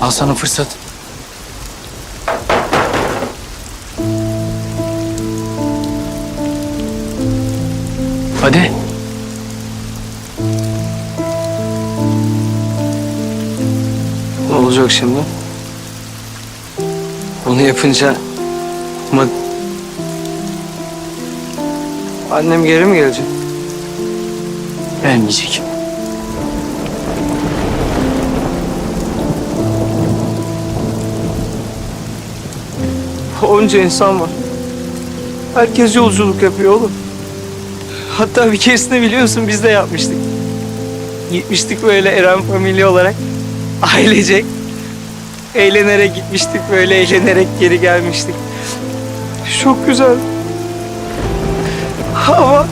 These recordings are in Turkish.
Al sana fırsat. Hadi. Ne olacak şimdi? Bunu yapınca ama annem geri mi gelecek? Gelmeyecek. Onca insan var. Herkes yolculuk yapıyor oğlum. Hatta bir keresinde biliyorsun biz de yapmıştık. Gitmiştik böyle Eren familya olarak. Ailecek. Eğlenerek gitmiştik böyle eğlenerek geri gelmiştik. Çok güzel. Ama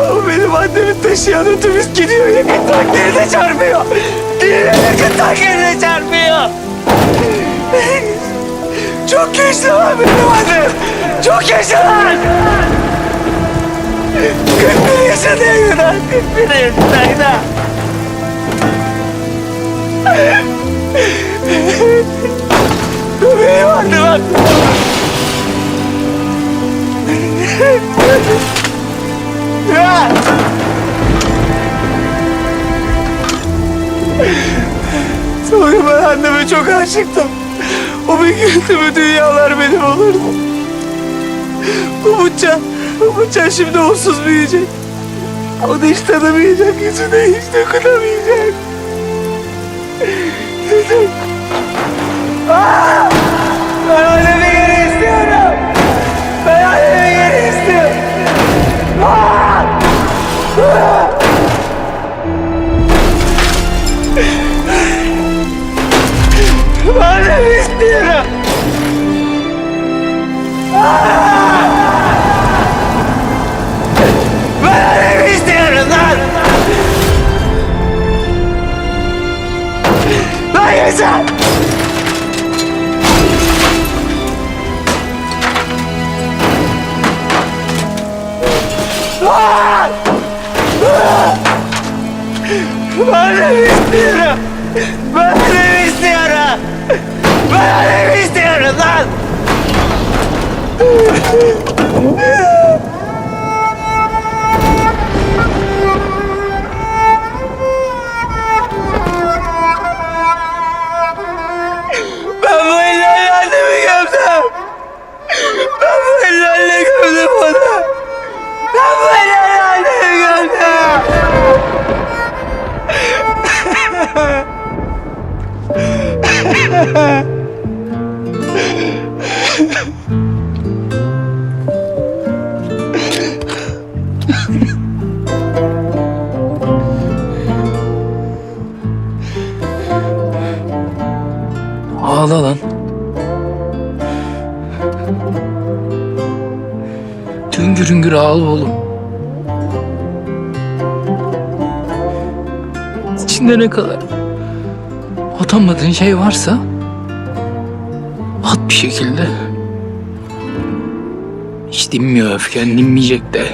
ama benim annemin taşıyan otobüs gidiyor yakın tanklerine çarpıyor. Gidiyor yakın tanklerine çarpıyor. Çok yaşlı lan benim annem. Çok yaşlı lan. 41 yaşındayım lan. 41 yaşındayım. Benim annem annem. Ya! Sonra ben anneme çok aşıktım. O bir mü dünyalar benim olurdu. Umutcan, Umutcan şimdi onsuz büyüyecek. O da hiç tanımayacak, yüzüne hiç dokunamayacak. Aa! Ben annemi Lan! Ben annemi istiyorum. Ben annemi istiyorum. Ben annemi istiyorum lan. Ağla lan. Hüngür hüngür ağla oğlum. İçinde ne kadar atamadığın şey varsa at bir şekilde. Hiç dinmiyor öfken, dinmeyecek de.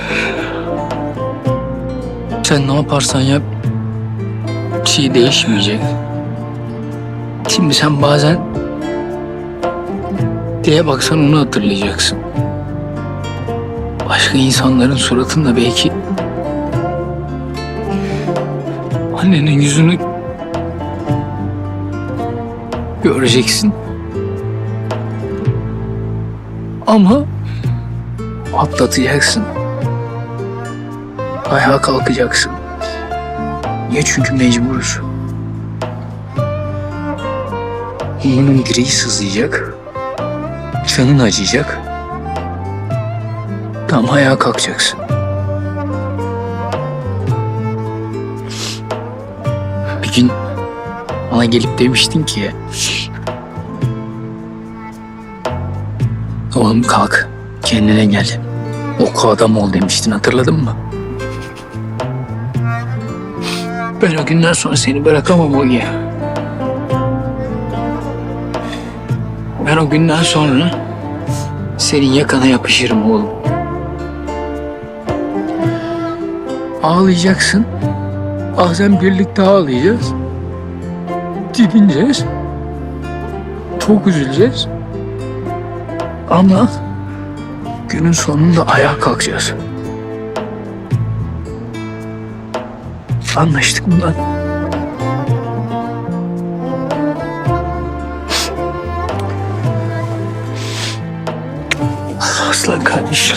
Sen ne yaparsan yap bir şey değişmeyecek. Şimdi sen bazen diye baksan onu hatırlayacaksın. Başka insanların suratında belki annenin yüzünü göreceksin. Ama atlatacaksın. Ayağa kalkacaksın. Niye? Çünkü mecburuz. Burnunun direği sızlayacak. Canın acıyacak. Tam ayağa kalkacaksın. Bir gün bana gelip demiştin ki Oğlum kalk kendine gel. Oku adam ol demiştin hatırladın mı? Ben o günden sonra seni bırakamam Ogi. Ben o günden sonra senin yakana yapışırım oğlum. Ağlayacaksın. Bazen birlikte ağlayacağız. Dibineceğiz. çok üzüleceğiz. Ama günün sonunda ayağa kalkacağız. Anlaştık mı lan? Aslan kardeşim.